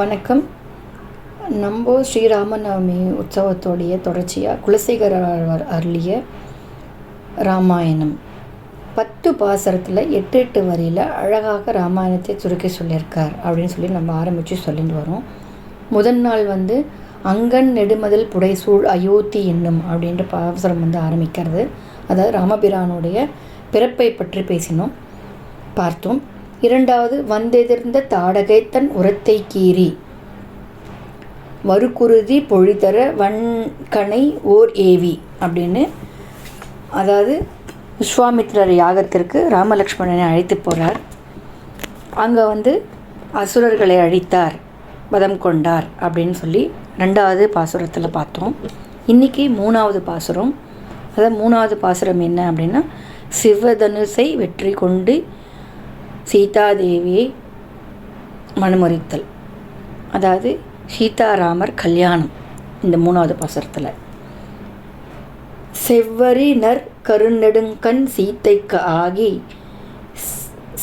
வணக்கம். நம்ம ஸ்ரீராமநவமி உற்சவத்தோடைய தொடர்ச்சியாக குலசேகர அருளிய ராமாயணம். பத்து பாசரத்தில் எட்டு எட்டு வரியில் அழகாக ராமாயணத்தை சுருக்கி சொல்லியிருக்கார் அப்படின்னு சொல்லி நம்ம ஆரம்பித்து சொல்லிட்டு வரோம். முதல் நாள் வந்து அங்கன் நெடுமதில் புடைசூழ் அயோத்தி என்னும் அப்படின்ற பாசரம் வந்து ஆரம்பிக்கிறது. அதாவது ராமபிரானுடைய பிறப்பை பற்றி பேசினோம். பார்த்தோம். இரண்டாவது வந்தெதிர்ந்த தாடகை தன் உரத்தை கீறி. வறுக்குருதி பொழிதர வன்கணை ஓர் ஏவி அப்படின்னு அதாவது விஸ்வாமித்ரர் யாகத்திற்கு ராமலக்ஷ்மணனை அழைத்து போகிறார் அங்கே வந்து அசுரர்களை அழித்தார் வதம் கொண்டார் அப்படின்னு சொல்லி ரெண்டாவது பாசுரத்தில் பார்த்தோம். இன்றைக்கி மூணாவது பாசுரம். அதாவது மூணாவது பாசுரம் என்ன அப்படின்னா சிவதனுசை வெற்றி கொண்டு சீதாதேவியை மனமுறித்தல். அதாவது சீதாராமர் கல்யாணம் இந்த மூணாவது பாசுரத்தில். செவ்வரினர் கருநெடுங்கண் சீத்தைக்கு ஆகி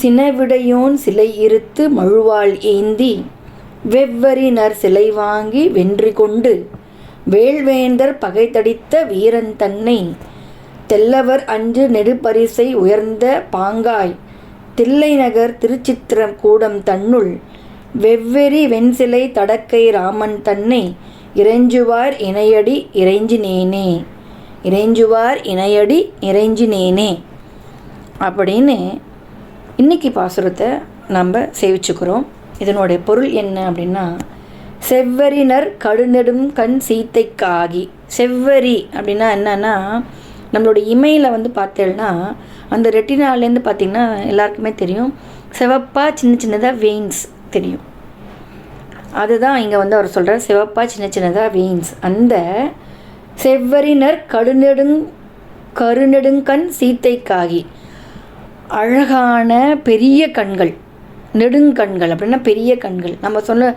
சினவிடையோன் சிலை இருத்து மழுவாள் ஏந்தி வெவ்வரினர் சிலை வாங்கி வென்றி கொண்டு வேள்வேந்தர் தடித்த வீரன் தன்னை தெல்லவர் அஞ்சு நெடுபரிசை உயர்ந்த பாங்காய் தில்லைநகர் திருச்சித்திரம் கூடம் தன்னுள் வெவ்வெறி வெண்சிலை தடக்கை ராமன் தன்னை இறைஞ்சுவார் இணையடி இறைஞ்சினேனே. இறைஞ்சுவார் இணையடி இறைஞ்சினேனே. அப்படின்னு இன்னைக்கு பாசுரத்தை நம்ம சேவிச்சுக்கிறோம். இதனுடைய பொருள் என்ன அப்படின்னா செவ்வரினர் கடுநெடும் கண் சீத்தைக்காகி. செவ்வரி அப்படின்னா என்னன்னா நம்மளோட இமையில் வந்து பார்த்தேன்னா அந்த ரெட்டினாலேருந்து பார்த்திங்கன்னா எல்லாருக்குமே தெரியும். சிவப்பாக சின்ன சின்னதாக வெயின்ஸ் தெரியும். அதுதான் இங்கே வந்து அவர் சொல்கிறார் சிவப்பாக சின்ன சின்னதாக வெயின்ஸ் அந்த செவ்வரினர் கடுநெடுங் கருநெடுங்கண் சீத்தைக்காகி அழகான பெரிய கண்கள் நெடுங்கண்கள் அப்படின்னா பெரிய கண்கள். நம்ம சொன்ன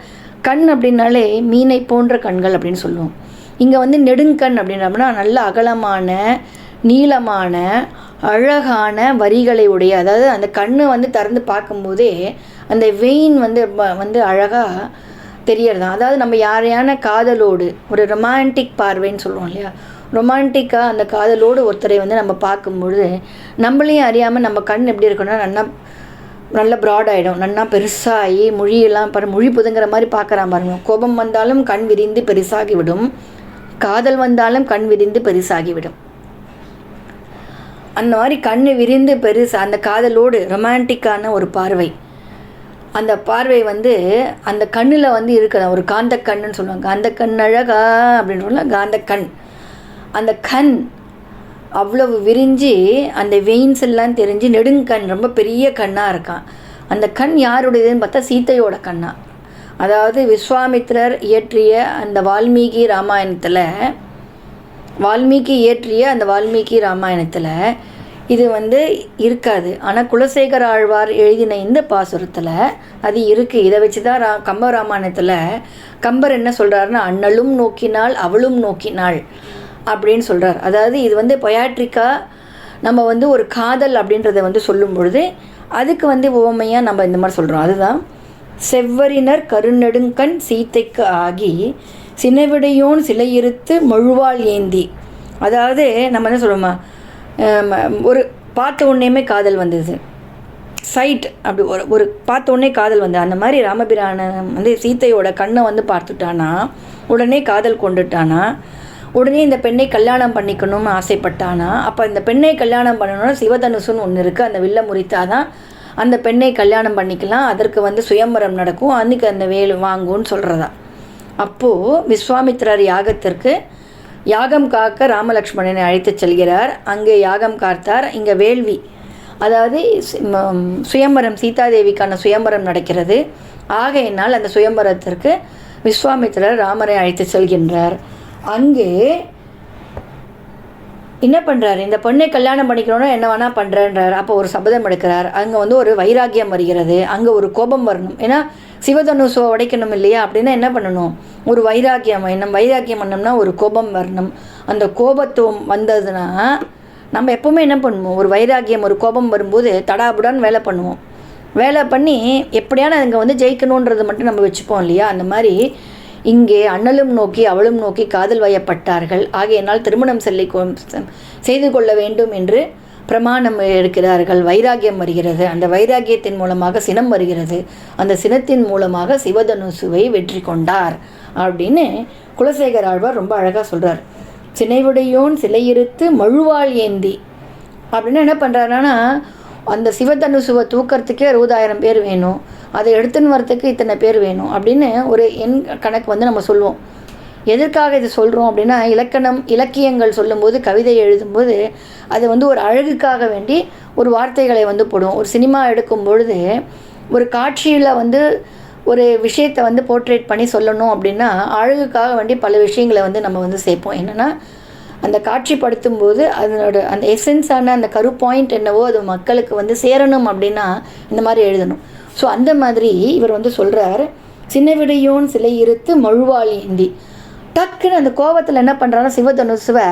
கண் அப்படின்னாலே மீனை போன்ற கண்கள் அப்படின்னு சொல்லுவோம். இங்கே வந்து நெடுங்கண் அப்படின்னம்னா நல்ல அகலமான நீளமான அழகான வரிகளை உடைய அதாவது அந்த கண்ணை வந்து திறந்து பார்க்கும்போதே அந்த வெயின் வந்து வந்து அழகாக தெரியறது அதாவது நம்ம யாரையான காதலோடு ஒரு ரொமான்டிக் பார்வைன்னு சொல்லுவோம் இல்லையா? ரொமான்டிக்காக அந்த காதலோடு ஒருத்தரை வந்து நம்ம பார்க்கும்பொழுது நம்மளையும் அறியாமல் நம்ம கண் எப்படி இருக்குன்னா நல்லா நல்ல ப்ராடாகிடும் நல்லா பெருசாகி மொழியெல்லாம் பாரு மொழி புதுங்கிற மாதிரி பார்க்குறான் பாருங்க. கோபம் வந்தாலும் கண் விரிந்து பெருசாகிவிடும். காதல் வந்தாலும் கண் விரிந்து பெருசாகிவிடும். அந்த மாதிரி கண் விரிந்து பெருசு அந்த காதலோடு ரொமான்டிக்கான ஒரு பார்வை. அந்த பார்வை வந்து அந்த கண்ணில் வந்து இருக்கிற ஒரு காந்த கண்ணுன்னு சொல்லுவாங்க. அந்த கண் அழகா அப்படின்னு சொல்லலாம் காந்த கண். அந்த கண் அவ்வளவு விரிஞ்சு அந்த வெயின்ஸ் எல்லாம் தெரிஞ்சு நெடுங்கண் ரொம்ப பெரிய கண்ணாக இருக்கான். அந்த கண் யாருடையதுன்னு பார்த்தா சீத்தையோட கண்ணா. அதாவது விஸ்வாமித்ரர் இயற்றிய அந்த வால்மீகி ராமாயணத்தில் வால்மீகி இயற்றிய அந்த வால்மீகி ராமாயணத்தில் இது வந்து இருக்காது. ஆனால் குலசேகர ஆழ்வார் எழுதின இந்த பாசுரத்தில் அது இருக்குது இதை வச்சு தான் ரா கம்ப ராமாயணத்தில் கம்பர் என்ன சொல்கிறாருன்னா அண்ணலும் நோக்கினாள் அவளும் நோக்கினாள் அப்படின்னு சொல்கிறார் அதாவது இது வந்து பொயாட்ரிக்காக நம்ம வந்து ஒரு காதல் அப்படின்றத வந்து சொல்லும் பொழுது அதுக்கு வந்து உவமையாக நம்ம இந்த மாதிரி சொல்கிறோம் அதுதான் செவ்வரினர் கருநெடுங்கண் சீத்தைக்கு ஆகி சினவிடையோன் சிலையிருத்து மொழுவாள் ஏந்தி. அதாவது நம்ம என்ன சொல்லுவோமா ஒரு பார்த்த உடனேயுமே காதல் வந்தது. சைட் அப்படி ஒரு ஒரு பார்த்த உடனே காதல் வந்து அந்த மாதிரி ராமபிரான வந்து சீத்தையோட கண்ணை வந்து பார்த்துட்டானா? உடனே காதல் கொண்டுட்டானா? உடனே இந்த பெண்ணை கல்யாணம் பண்ணிக்கணும்னு ஆசைப்பட்டானா? அப்போ இந்த பெண்ணை கல்யாணம் பண்ணணும்னா சிவதனுசுன்னு ஒன்று இருக்குது அந்த வில்ல முறித்தாதான் அந்த பெண்ணை கல்யாணம் பண்ணிக்கலாம். அதற்கு வந்து சுயம்பரம் நடக்கும். அன்றைக்கி அந்த வேலு வாங்கும்னு சொல்கிறதா அப்போது விஸ்வாமித்ரர் யாகத்திற்கு யாகம் காக்க ராமலக்ஷ்மணனை அழைத்து செல்கிறார். அங்கே யாகம் காத்தார். இங்கே வேள்வி அதாவது சுயம்பரம் சீதாதேவிக்கான சுயம்பரம் நடக்கிறது. ஆகையினால் அந்த சுயம்பரத்திற்கு விஸ்வாமித்திரர் ராமரை அழைத்து செல்கின்றார். அங்கே என்ன பண்ணுறாரு இந்த பொண்ணை கல்யாணம் பண்ணிக்கணும்னா என்ன வேணால் பண்ணுறேன்றார் அப்போ ஒரு சபதம் எடுக்கிறார். அங்கே வந்து ஒரு வைராக்கியம் வருகிறது. அங்கே ஒரு கோபம் வரணும். ஏன்னா சிவதனுசோ உடைக்கணும் இல்லையா? அப்படின்னா என்ன பண்ணணும்? ஒரு வைராக்கியம் எண்ணம் வைராக்கியம் எண்ணம்னா ஒரு கோபம் வரணும். அந்த கோபத்துவம் வந்ததுன்னா நம்ம எப்போவுமே என்ன பண்ணுவோம்? ஒரு வைராக்கியம் ஒரு கோபம் வரும்போது தடாபுடான்னு வேலை பண்ணுவோம். வேலை பண்ணி எப்படியான அங்கே வந்து ஜெயிக்கணுன்றது மட்டும் நம்ம வச்சுப்போம் இல்லையா? அந்த மாதிரி இங்கே அண்ணலும் நோக்கி அவளும் நோக்கி காதல் வயப்பட்டார்கள். ஆகையினால் திருமணம் செல்லை செய்து கொள்ள வேண்டும் என்று பிரமாணம் எடுக்கிறார்கள் வைராகியம் வருகிறது. அந்த வைராகியத்தின் மூலமாக சினம் வருகிறது. அந்த சினத்தின் மூலமாக சிவதனுசுவை வெற்றி கொண்டார் அப்படின்னு குலசேகர் ஆழ்வார் ரொம்ப அழகாக சொல்கிறார் சினைவுடையோன் சிலையிருத்து மழுவாள் ஏந்தி அப்படின்னு என்ன பண்ணுறாருன்னா அந்த சிவதனுசுவை தூக்கிறதுக்கே அறுபதாயிரம் பேர் வேணும். அதை எடுத்துன்னு வரத்துக்கு இத்தனை பேர் வேணும் அப்படின்னு ஒரு எண் கணக்கு வந்து நம்ம சொல்லுவோம். எதற்காக இது சொல்கிறோம் அப்படின்னா இலக்கணம் இலக்கியங்கள் சொல்லும்போது கவிதை எழுதும்போது அது வந்து ஒரு அழகுக்காக வேண்டி ஒரு வார்த்தைகளை வந்து போடும். ஒரு சினிமா எடுக்கும் பொழுது ஒரு காட்சியில் வந்து ஒரு விஷயத்தை வந்து போர்ட்ரேட் பண்ணி சொல்லணும் அப்படின்னா அழகுக்காக வேண்டி பல விஷயங்களை வந்து நம்ம வந்து சேர்ப்போம். என்னென்னா அந்த காட்சிப்படுத்தும் போது அதனோட அந்த எசன்ஸான அந்த கரு பாயிண்ட் என்னவோ அது மக்களுக்கு வந்து சேரணும் அப்படின்னா இந்த மாதிரி எழுதணும். ஸோ அந்த மாதிரி இவர் வந்து சொல்கிறார் சின்ன விடையோன் சிலை இருத்து மழுவாளி ஏந்தி டக்குன்னு அந்த கோவத்தில் என்ன பண்ணுறான்னா சிவதனுசுவை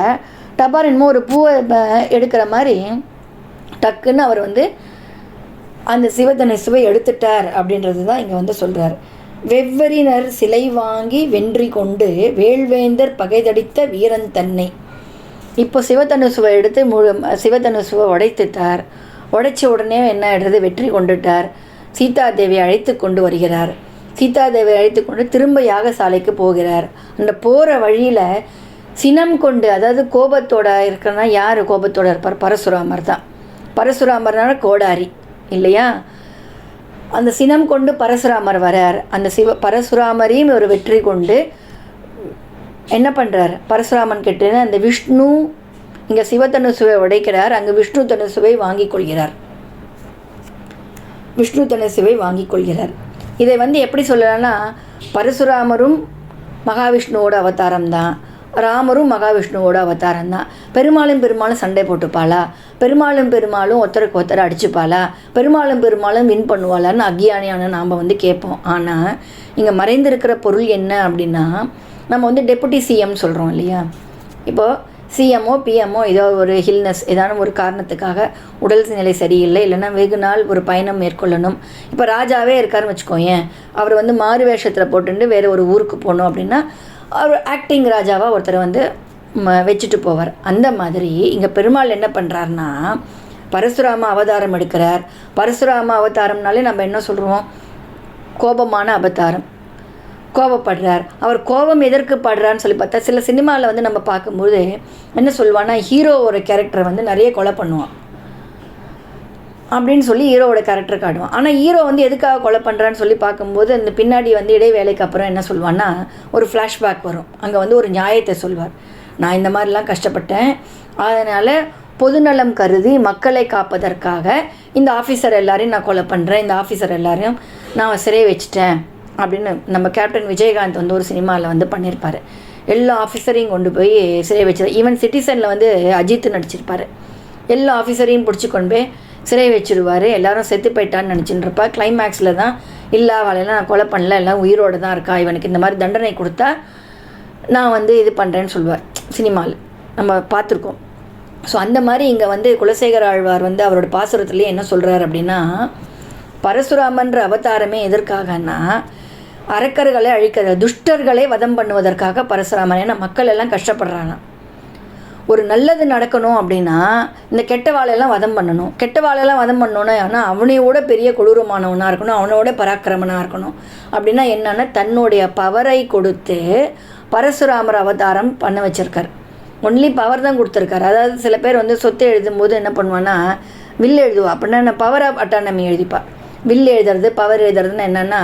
டபார் என்னமோ ஒரு பூவை எடுக்கிற மாதிரி டக்குன்னு அவர் வந்து அந்த சிவதனுசுவை எடுத்துட்டார் அப்படின்றது தான் இங்கே வந்து சொல்கிறார் வெவ்வரினர் சிலை வாங்கி வென்றி கொண்டு வேள்வேந்தர் பகைதடித்த வீரன் தன்னை. இப்போ சிவதனுசுவை எடுத்து முழு சிவதனுசுவை உடைத்துட்டார். உடைச்ச உடனே என்ன ஆயிடுறது? வெற்றி கொண்டுட்டார். சீதாதேவி அழைத்து கொண்டு வருகிறார். சீதாதேவை அழைத்து கொண்டு திரும்ப யாகசாலைக்கு போகிறார். அந்த போகிற வழியில் சினம் கொண்டு அதாவது கோபத்தோட இருக்கிறனா யார்? கோபத்தோட இருப்பார் பரசுராமர் தான். பரசுராமர்னால கோடாரி இல்லையா? அந்த சினம் கொண்டு பரசுராமர் வரார். அந்த சிவ பரசுராமரையும் ஒரு வெற்றி கொண்டு என்ன பண்ணுறார் பரசுராமன் கிட்ட அந்த விஷ்ணு இங்கே சிவத்தனுசுவை உடைக்கிறார். அங்கே விஷ்ணு தனுசுவை வாங்கிக் கொள்கிறார். விஷ்ணு தனுசுவை வாங்கிக் கொள்கிறார். இதை வந்து எப்படி சொல்லலாம்னா பரசுராமரும் மகாவிஷ்ணுவோட அவதாரம் தான் ராமரும் மகாவிஷ்ணுவோட அவதாரம் தான் பெருமாளும் பெருமாளும் சண்டை போட்டுப்பாளா? பெருமாளும் பெருமாளும் ஒருத்தருக்கு ஒருத்தர் அடிச்சுப்பாளா? பெருமாளும் பெருமாளும் வின் பண்ணுவாளான்னு அக்ஞானியான நாம் வந்து கேட்போம். ஆனால் இங்கே மறைந்திருக்கிற பொருள் என்ன அப்படின்னா நம்ம வந்து டெப்புட்டி சிஎம் சொல்கிறோம் இல்லையா? இப்போது சிஎம்ஓ பிஎம்ஓ ஏதோ ஒரு ஹில்னஸ் ஏதானும் ஒரு காரணத்துக்காக உடல் நிலை சரியில்லை. இல்லைன்னா வெகு நாள் ஒரு பயணம் மேற்கொள்ளணும். இப்போ ராஜாவே இருக்காருன்னு வச்சுக்கோயேன். அவர் வந்து மாறு வேஷத்தில் போட்டுட்டு வேறு ஒரு ஊருக்கு போகணும் அப்படின்னா அவர் ஆக்டிங் ராஜாவாக ஒருத்தரை வந்து வச்சுட்டு போவார். அந்த மாதிரி இங்கே பெருமாள் என்ன பண்ணுறாருனா பரசுராம அவதாரம் எடுக்கிறார். பரசுராம அவதாரம்னாலே நம்ம என்ன சொல்கிறோம் கோபமான அவதாரம். கோவப்படுறார் அவர் கோபம் எதற்கு படுறான்னு சொல்லி பார்த்தா சில சினிமாவில் வந்து நம்ம பார்க்கும்போது என்ன சொல்லுவான்னா ஹீரோ ஒரு கேரக்டரை வந்து நிறைய கொலை பண்ணுவான். அப்படின்னு சொல்லி ஹீரோவோட கேரக்டர் காட்டுவான். ஆனால் ஹீரோ வந்து எதுக்காக கொலை பண்ணுறான்னு சொல்லி பார்க்கும்போது அந்த பின்னாடி வந்து இடைவேளைக்கு அப்புறம் என்ன சொல்லுவான்னா ஒரு ஃப்ளாஷ்பேக் வரும். அங்கே வந்து ஒரு நியாயத்தை சொல்வார். நான் இந்த மாதிரிலாம் கஷ்டப்பட்டேன். அதனால் பொதுநலம் கருதி மக்களை காப்பதற்காக இந்த ஆஃபீஸர் எல்லாரையும் நான் கொலை பண்ணுறேன் இந்த ஆஃபீஸர் எல்லாரையும் நான் சிறை வச்சிட்டேன். அப்படின்னு நம்ம கேப்டன் விஜயகாந்த் வந்து ஒரு சினிமாவில் வந்து பண்ணியிருப்பார் எல்லா ஆஃபீஸரையும் கொண்டு போய் சிறை வச்சது ஈவன் சிட்டிசனில் வந்து அஜித் நடிச்சிருப்பார். எல்லா ஆஃபீஸரையும் பிடிச்சி கொண்டு போய் சிறை வச்சிருவார். எல்லாரும் செத்து போயிட்டான்னு நினச்சிட்டு கிளைமேக்ஸில் தான் இல்லை அவளையெல்லாம் நான் கொலை பண்ணல. எல்லாம் உயிரோடு தான் இருக்கா? இவனுக்கு இந்த மாதிரி தண்டனை கொடுத்தா நான் வந்து இது பண்ணுறேன்னு சொல்லுவார். சினிமாவில் நம்ம பார்த்துருக்கோம். ஸோ அந்த மாதிரி இங்கே வந்து குலசேகர ஆழ்வார் வந்து அவரோட பாசுரத்துலேயே என்ன சொல்கிறார் அப்படின்னா பரசுராமன்ற அவதாரமே எதற்காகன்னா அரக்கர்களை அழிக்கிறது துஷ்டர்களை வதம் பண்ணுவதற்காக பரசுராமன் ஏன்னா மக்கள் எல்லாம் கஷ்டப்படுறாங்க. ஒரு நல்லது நடக்கணும் அப்படின்னா இந்த கெட்ட வாழையெல்லாம் வதம் பண்ணணும். கெட்ட வாழையெல்லாம் வதம் பண்ணணும்னா ஆனால் அவனையோட பெரிய கொடூரமானவனாக இருக்கணும் அவனோட பராக்கிரமனாக இருக்கணும். அப்படின்னா என்னன்னா தன்னுடைய பவரை கொடுத்து பரசுராமர் அவதாரம் பண்ண வச்சுருக்கார். ஒன்லி பவர் தான் கொடுத்துருக்காரு. அதாவது சில பேர் வந்து சொத்து எழுதும்போது என்ன பண்ணுவான்னா வில் எழுதுவா? அப்படின்னா என்ன பவர் ஆஃப் அட்டானமி எழுதிப்பா. வில் எழுதுறது பவர் எழுதுறதுன்னு என்னென்னா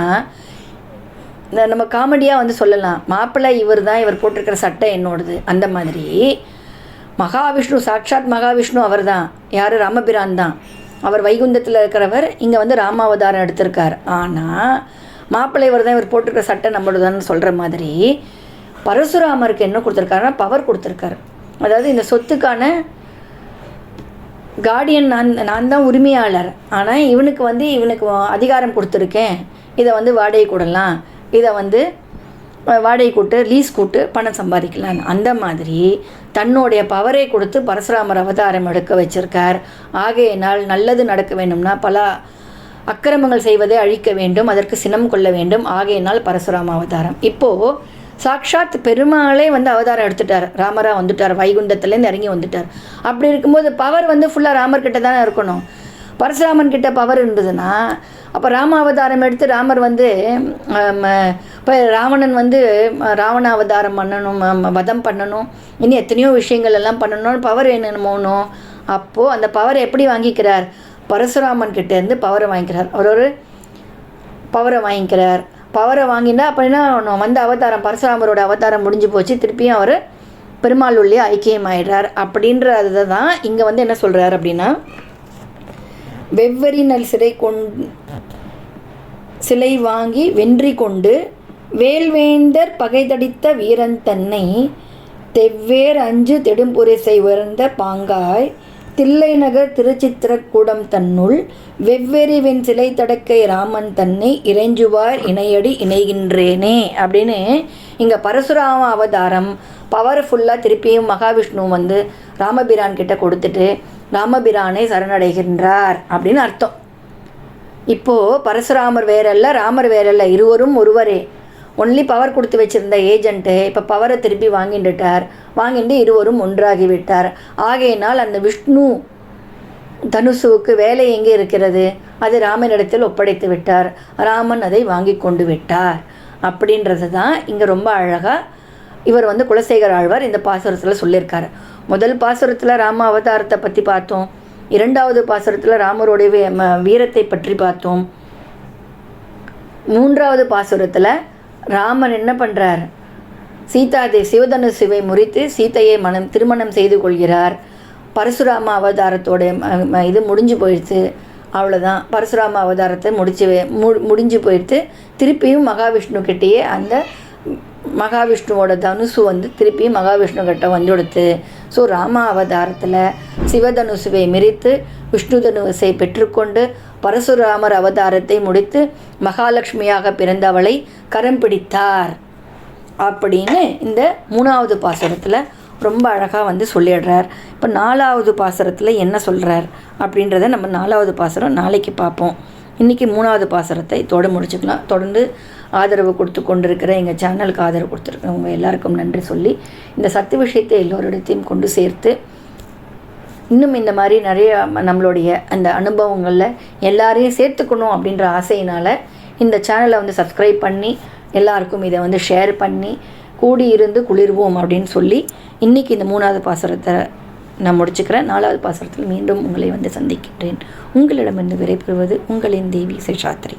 இந்த நம்ம காமெடியாக வந்து சொல்லலாம். மாப்பிள்ளை இவர் தான் இவர் போட்டிருக்கிற சட்டை என்னோடது. அந்த மாதிரி மகாவிஷ்ணு சாட்சாத் மகாவிஷ்ணு அவர் தான் யார்? ராமபிரான் தான். அவர் வைகுந்தத்தில் இருக்கிறவர் இங்கே வந்து ராமாவதாரம் எடுத்திருக்கார். ஆனால் மாப்பிள்ளை இவர் தான் இவர் போட்டிருக்கிற சட்டை நம்மளோடதான்னு சொல்கிற மாதிரி பரசுராமருக்கு என்ன கொடுத்துருக்காருன்னா பவர் கொடுத்துருக்காரு. அதாவது இந்த சொத்துக்கான கார்டியன் நான் நான் தான் உரிமையாளர். ஆனால் இவனுக்கு வந்து இவனுக்கு அதிகாரம் கொடுத்துருக்கேன். இதை வந்து வாடகை கூடலாம். இதை வந்து வாடகை கூட்டு லீஸ் கூட்டு பணம் சம்பாதிக்கலாம் அந்த மாதிரி தன்னுடைய பவரை கொடுத்து பரசுராமர் அவதாரம் எடுக்க வச்சிருக்கார். ஆகையினால் நல்லது நடக்க வேணும்னா பல அக்கிரமங்கள் செய்வதை அழிக்க வேண்டும் அதற்கு சினம் கொள்ள வேண்டும். ஆகையினால் பரசுராம அவதாரம். இப்போது சாக்ஷாத் பெருமாளே வந்து அவதாரம் எடுத்துட்டார். ராமரா வந்துட்டார் வைகுண்டத்துலேருந்து இறங்கி வந்துட்டார். அப்படி இருக்கும்போது பவர் வந்து ஃபுல்லாக ராமர்கிட்ட தானே இருக்கணும். பரசுராமன் கிட்ட பவர் இருந்ததுன்னா அப்போ ராம அவதாரம் எடுத்து ராமர் வந்து இப்போ ராவணன் வந்து ராவண அவதாரம் பண்ணணும் ம, ம, வதம் பண்ணணும் இன்னும் எத்தனையோ விஷயங்கள் எல்லாம் பண்ணணும் பவர் என்னமோனோ அப்போது அந்த பவரை எப்படி வாங்கிக்கிறார்? பரசுராமன் கிட்டேருந்து பவரை வாங்கிக்கிறார். அவர் ஒரு பவரை வாங்கிக்கிறார். பவரை வாங்கினா அப்போ என்ன வந்த அவதாரம் பரசுராமரோட அவதாரம் முடிஞ்சு போச்சு. திருப்பியும் அவர் பெருமாள் உள்ளே ஐக்கியமாயிடுறார். அப்படின்ற தான் இங்கே வந்து என்ன சொல்கிறார் அப்படின்னா வெவ்வரினல் சிறை கொண் சிலை வாங்கி வென்றி கொண்டு வேல்வேந்தர் பகைதடித்த வீரன் தன்னை தெவ்வேர் அஞ்சு தெடும்புரிசை உயர்ந்த பாங்காய் தில்லை நகர் திருச்சித்திரக்கூடம் தன்னுள் வெவ்வேறு சிலை தடக்கை ராமன் தன்னை இறைஞ்சுவார் இணையடி இணைகின்றேனே அப்படின்னு இங்கே பரசுராம அவதாரம் பவர்ஃபுல்லாக திருப்பியும் மகாவிஷ்ணு வந்து ராமபிரான் கிட்ட கொடுத்துட்டு ராமபிரானை சரணடைகின்றார் அப்படின்னு அர்த்தம். இப்போது பரசுராமர் வேறல்ல ராமர் வேறல்ல இருவரும் ஒருவரே. ஒன்லி பவர் கொடுத்து வச்சிருந்த ஏஜென்ட்டு இப்போ பவரை திருப்பி வாங்கிட்டுட்டார் வாங்கிட்டு இருவரும் ஒன்றாகிவிட்டார் ஆகையினால் அந்த விஷ்ணு தனுசுவுக்கு வேலை எங்கே இருக்கிறது? அது ராமனிடத்தில் ஒப்படைத்து விட்டார். ராமன் அதை வாங்கி கொண்டு விட்டார். அப்படின்றது தான் இங்கே ரொம்ப அழகாக இவர் வந்து குலசேகர் ஆழ்வார் இந்த பாசுரத்தில் சொல்லியிருக்காரு. முதல் பாசுரத்தில் ராம அவதாரத்தை பற்றி பார்த்தோம். இரண்டாவது பாசுரத்தில் ராமருடைய ம- வீரத்தை பற்றி பார்த்தோம். மூன்றாவது பாசுரத்தில் ராமன் என்ன பண்ணுறார் சீதாதே சிவதனுசுவை முறித்து சீதையை மனம் திருமணம் செய்து கொள்கிறார். பரசுராம அவதாரத்தோட இது முடிஞ்சு போயிடுச்சு. அவ்வளோதான் பரசுராம அவதாரத்தை முடிச்சு மு- முடிஞ்சு போயிடுத்து திருப்பியும் மகாவிஷ்ணு கிட்டேயே அந்த மகாவிஷ்ணுவோட தனுசு வந்து திருப்பி மகாவிஷ்ணு கிட்ட வந்துடுத்து. ஸோ ராம அவதாரத்தில் சிவதனுசுவை மிரித்து விஷ்ணு தனுசை பெற்றுக்கொண்டு பரசுராமர் அவதாரத்தை முடித்து மகாலட்சுமியாக பிறந்தவளை கரம் பிடித்தார். அப்படின்னு இந்த மூணாவது பாசுரத்தில் ரொம்ப அழகாக வந்து சொல்லிடுறார். இப்போ நாலாவது பாசுரத்தில் என்ன சொல்கிறார் அப்படின்றத நம்ம நாலாவது பாசுரம் நாளைக்கு பார்ப்போம். இன்றைக்கி மூணாவது பாசுரத்தை தொட முடிச்சுக்கலாம். தொடர்ந்து ஆதரவு கொடுத்து கொண்டிருக்கிற எங்கள் சேனலுக்கு ஆதரவு கொடுத்துருக்கிறவங்க எல்லாருக்கும் நன்றி சொல்லி இந்த சத்து விஷயத்தை எல்லோரிடத்தையும் கொண்டு சேர்த்து இன்னும் இந்த மாதிரி நிறைய நம்மளுடைய அந்த அனுபவங்களில் எல்லாரையும் சேர்த்துக்கணும் அப்படின்ற ஆசையினால் இந்த சேனலை வந்து சப்ஸ்கிரைப் பண்ணி எல்லாருக்கும் இதை வந்து ஷேர் பண்ணி கூடி இருந்து குளிர்வோம் அப்படின்னு சொல்லி இன்றைக்கி இந்த மூணாவது பாசுரத்தை நான் முடிச்சுக்கிறேன். நாலாவது பாசுரத்தில் மீண்டும் உங்களை வந்து சந்திக்கின்றேன். உங்களிடமிருந்து விரைபெறுவது உங்களின் தேவி சேஷாத்ரி